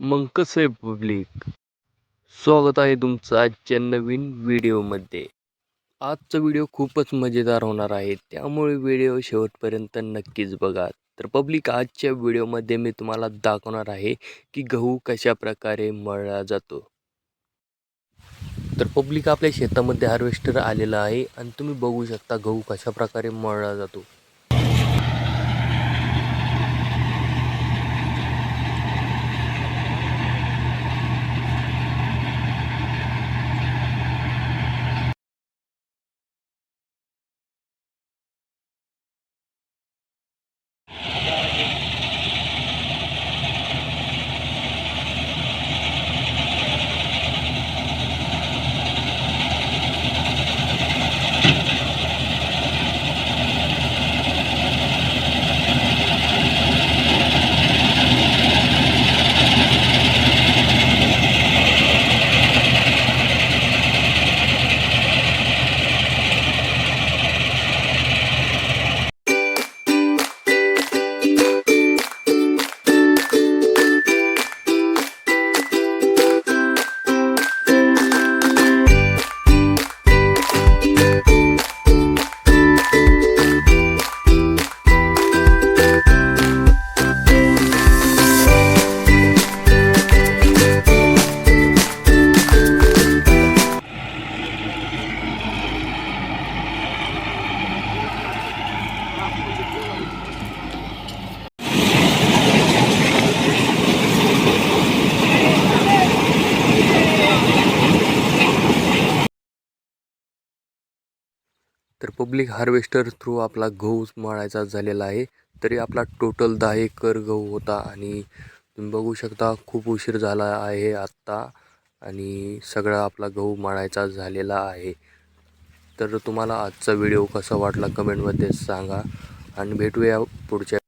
मग कसं आहे पब्लिक स्वागत आहे तुमचं आजच्या नवीन व्हिडिओमध्ये. आजचा व्हिडिओ खूपच मजेदार होणार आहे त्यामुळे व्हिडिओ शेवटपर्यंत नक्कीच बघा. तर पब्लिक आजच्या व्हिडिओमध्ये मी तुम्हाला दाखवणार आहे की गहू कशा प्रकारे मळला जातो. तर पब्लिक आपल्या शेतामध्ये हार्वेस्टर आलेला आहे आणि तुम्ही बघू शकता गहू कशा प्रकारे मळला जातो. तर पब्लिक हार्वेस्टर थ्रू आपला गहू मळायचा झालेला आहे. तरी आपला टोटल दहा एकर गहू होता आणि तुम्ही बघू शकता खूप उशीर झाला आहे आत्ता आणि सगळा आपला गहू मळायचा झालेला आहे. तर तुम्हाला आजचा व्हिडिओ कसा वाटला कमेंटमध्ये सांगा आणि भेटूया पुढच्या